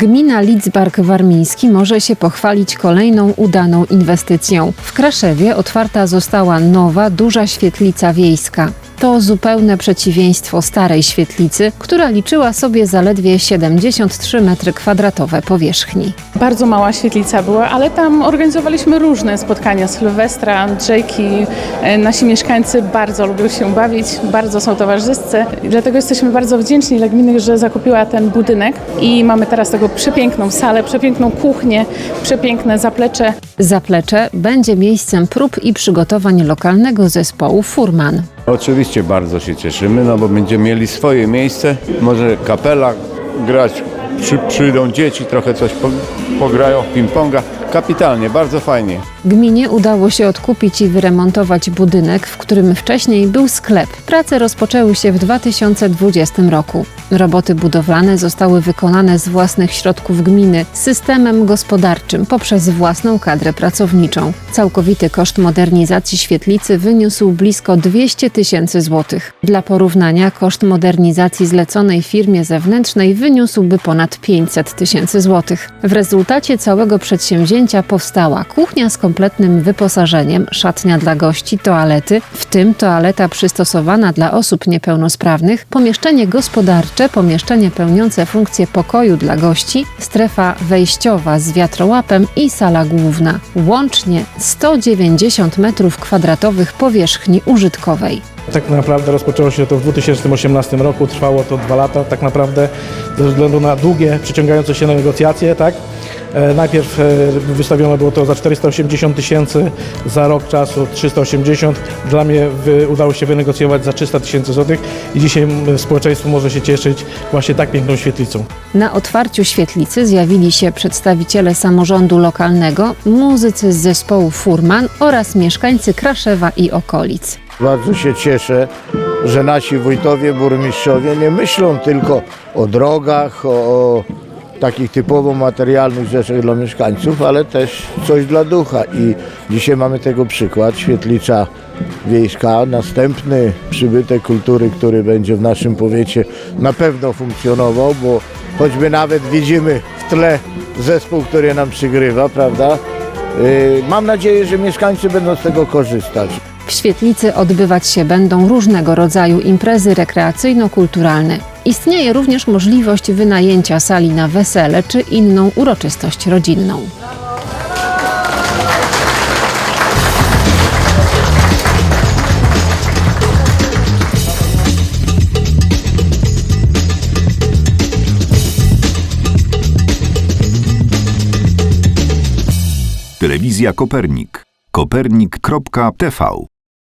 Gmina Lidzbark-Warmiński może się pochwalić kolejną udaną inwestycją. W Kraszewie otwarta została nowa, duża świetlica wiejska. To zupełne przeciwieństwo starej świetlicy, która liczyła sobie zaledwie 73 m2 powierzchni. Bardzo mała świetlica była, ale tam organizowaliśmy różne spotkania. Sylwestra, Andrzejki. E, Nasi mieszkańcy bardzo lubią się bawić, bardzo są towarzyscy. Dlatego jesteśmy bardzo wdzięczni dla gminy, że zakupiła ten budynek i mamy teraz tego przepiękną salę, przepiękną kuchnię, przepiękne zaplecze. Zaplecze będzie miejscem prób i przygotowań lokalnego zespołu Furman. Oczywiście bardzo się cieszymy, no bo będziemy mieli swoje miejsce. Może kapela grać, przy, przyjdą dzieci, trochę coś po, pograją, ping-ponga. Kapitalnie, bardzo fajnie. Gminie udało się odkupić i wyremontować budynek, w którym wcześniej był sklep. Prace rozpoczęły się w 2020 roku. Roboty budowlane zostały wykonane z własnych środków gminy, systemem gospodarczym poprzez własną kadrę pracowniczą. Całkowity koszt modernizacji świetlicy wyniósł blisko 200 tysięcy złotych. Dla porównania koszt modernizacji zleconej firmie zewnętrznej wyniósłby ponad 500 tysięcy złotych. W rezultacie całego przedsięwzięcia powstała kuchnia z kompletnym wyposażeniem, szatnia dla gości, toalety, w tym toaleta przystosowana dla osób niepełnosprawnych, pomieszczenie gospodarcze, pomieszczenie pełniące funkcję pokoju dla gości, strefa wejściowa z wiatrołapem i sala główna. Łącznie 190 m2 powierzchni użytkowej. Tak naprawdę rozpoczęło się to w 2018 roku, trwało to dwa lata tak naprawdę ze względu na długie, przeciągające się negocjacje, tak? E, Najpierw e, wystawione było to za 480 tysięcy, za rok czasu 380. Dla mnie udało się wynegocjować za 300 tysięcy złotych i dzisiaj społeczeństwo może się cieszyć właśnie tak piękną świetlicą. Na otwarciu świetlicy zjawili się przedstawiciele samorządu lokalnego, muzycy z zespołu Furman oraz mieszkańcy Kraszewa i okolic. Bardzo się cieszę, że nasi wójtowie, burmistrzowie nie myślą tylko o drogach, o, o takich typowo materialnych rzeczach dla mieszkańców, ale też coś dla ducha. I dzisiaj mamy tego przykład. Świetlica wiejska, następny przybytek kultury, który będzie w naszym powiecie na pewno funkcjonował, bo choćby nawet widzimy w tle zespół, który nam przygrywa, prawda? Yy, Mam nadzieję, że mieszkańcy będą z tego korzystać. W świetlicy odbywać się będą różnego rodzaju imprezy rekreacyjno-kulturalne. Istnieje również możliwość wynajęcia sali na wesele czy inną uroczystość rodzinną. Telewizja Kopernik. Kopernik.tv